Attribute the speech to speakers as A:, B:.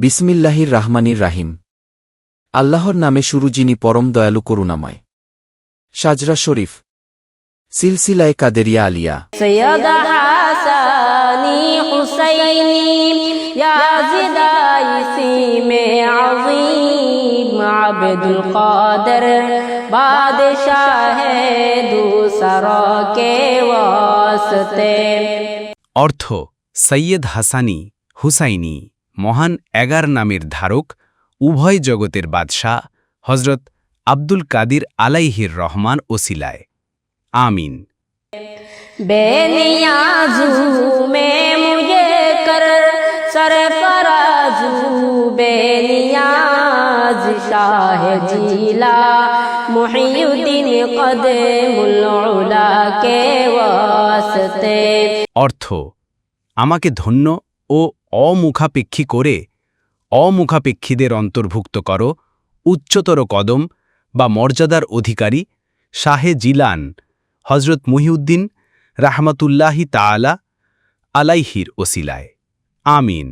A: বিসমিল্লাহির রাহমানির রাহিম। আল্লাহর নামে শুরু যিনি পরম দয়ালু করুণাময়। সাজরা শরীফ। সিলসিলায় কাদেরিয়া আলিয়া।
B: সৈয়দা হাসানি বাদশাহ
C: অর্থ সৈয়দ হাসানি হুসাইনি। মহান এগার নামের ধারক উভয় জগতের বাদশাহ হজরত আব্দুল কাদির আলাইহির রহমান ওসিলায়। আমিন।
B: কে
C: অর্থ আমাকে ধন্য ও অমুখাপেক্ষী করে অমুখাপেক্ষীদের অন্তর্ভুক্ত করো উচ্চতর কদম বা মর্যাদার অধিকারী শাহে জিলান হজরত মুহিউদ্দিন রাহমাতুল্লাহি তালা আলাইহির ওসিলায়। আমিন।